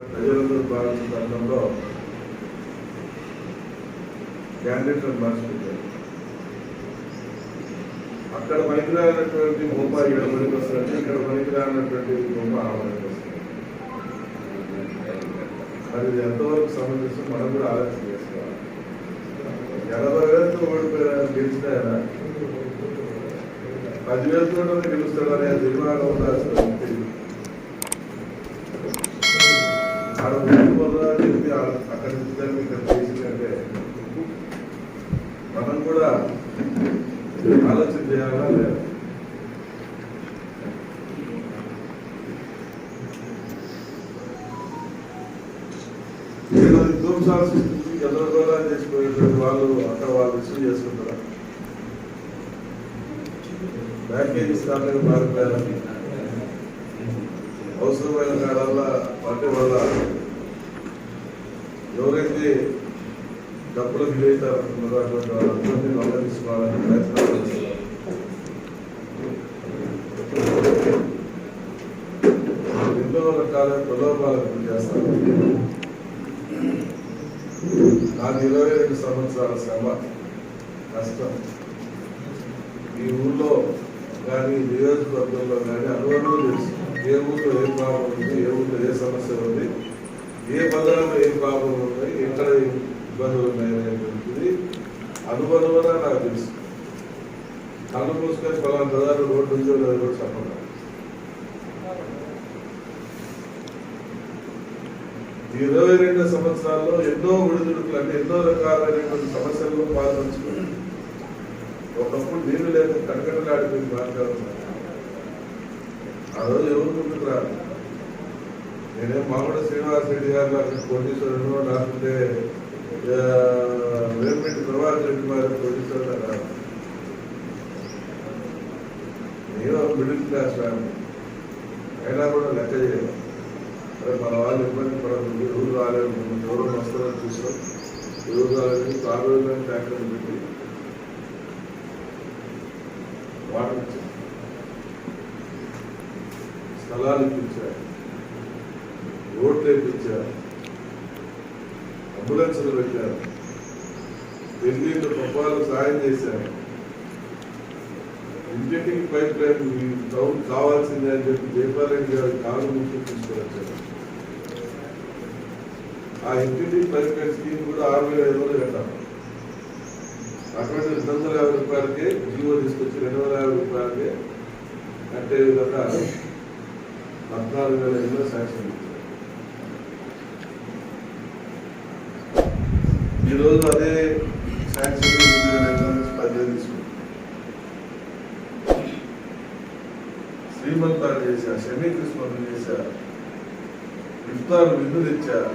ప్రజలందరూ భావించిన తరుణంలో క్యాండిడేట్లను మార్చిపెట్టారు అక్కడ పనికిరానటువంటి బొమ్మ ఇక్కడ పనికి వస్తుంది ఇక్కడ పనికిరానటువంటి బొమ్మ ఆమెకి వస్తుంది మరి ఎంతవరకు సంబంధించి మనం కూడా ఆలోచన చేసుకోవాలి. ఎనభై వేలతో ఓడిపోయిన గెలిచిన పదివేలతో గెలుస్తాడు అనే నిర్మాణం ఉండాల్సిన ఆలోచన చేయాలా లేదా ఏదో విధ్వంసాలు చేసిపోయేటువంటి వాళ్ళు అక్కడ వాళ్ళు రిసీవ్ చేసుకుంటారా ప్యాకేజీ మారిపోయారని అవసరమైన కాడల్లా వాటి వల్ల ఎవరైతే డబ్బుల వేస్తారనుకున్నారో అటువంటి వాళ్ళందరినీ నల్ల తీసుకోవాలని ప్రయత్నాలు చేస్తున్నారు ఎన్నో రకాల ప్రలోభాలకు చేస్తారు. నాకు ఇరవై రెండు సంవత్సరాల శ్రమ కష్టం. ఈ ఊళ్ళో కానీ నియోజకవర్గంలో కానీ అనుభవం తెలుసు. ఏ ఊళ్ళో ఏ ప్రాబ్లం ఉంది ఏ ఊళ్ళో ఏ సమస్య ఉంది ఏ బజార్లో ఏ ప్రాబ్లం ఉంది ఎక్కడ ఇబ్బందులు ఉన్నాయి అనేటువంటిది అనుభవంగా నాకు తెలుసు. కళ్ళు మూసుకొని పలానా బజార్లో రోడ్డు ఉందో లేదో కూడా చెప్పండి ఇరవై రెండు సంవత్సరాల్లో ఎన్నో ఒడిదుడుకులు అంటే ఎన్నో రకాలైనటువంటి సమస్యల్లో పాల్పంచుకుని ఒకప్పుడు నీళ్ళు లేక కటకటలాడిపోయి మాట్లాడుతున్నారు ఆ రోజు ఎవరు ముందుకు రాదు నేనేం మామూలు శ్రీనివాస్ రెడ్డి గారు కోటీశ్వరుడు లేకుంటే ఆ, ప్రభాకర్ రెడ్డి గారు కోటీశ్వరుడు నేను మిడిల్ క్లాస్ ఫ్యామిలీ అయినా కూడా లెక్క చేయలేదు అరే మన వాళ్ళు ఇబ్బంది పడదు ఎవరు రాలేదు ఎవరు వస్తారని చూసాం ఎవరు రాలేదు ఆరు పెట్టి. వాటర్ ఇచ్చారు. స్థలాలు ఇప్పించారు. రోడ్లు ఇప్పించారు అంబులెన్స్లు పెట్టారు పెళ్ళిళ్ళు పప్పాలకు సాయం చేశారు. ఇంజనీరింగ్ పైప్ లైన్ ఈ టౌన్ కావాల్సిందే అని చెప్పి జయపాలరెడ్డి గారు కాలు ముందు తీసుకువచ్చారు. ఆ ఇంజనీరింగ్ పైప్ లైన్ స్కీమ్ కూడా ఆరు వేల ఐదు వందలు కట్టాలి అటువంటి రెండు వందల యాభై రూపాయలకే జీవో తీసుకొచ్చి రెండు వందల యాభై రూపాయలకే కట్టే విధంగా పద్నాలుగు వేల ఎన్నో శాంక్షన్ ఇచ్చారు. ఈరోజు అదే శాంక్షన్ ఎనిమిది వేల పదివేలు తీసుకుంటాం శ్రీమంతాలు చేశారు షమీ కృష్ణలు చేశారు ఇఫ్తార్ విందు తెచ్చారు.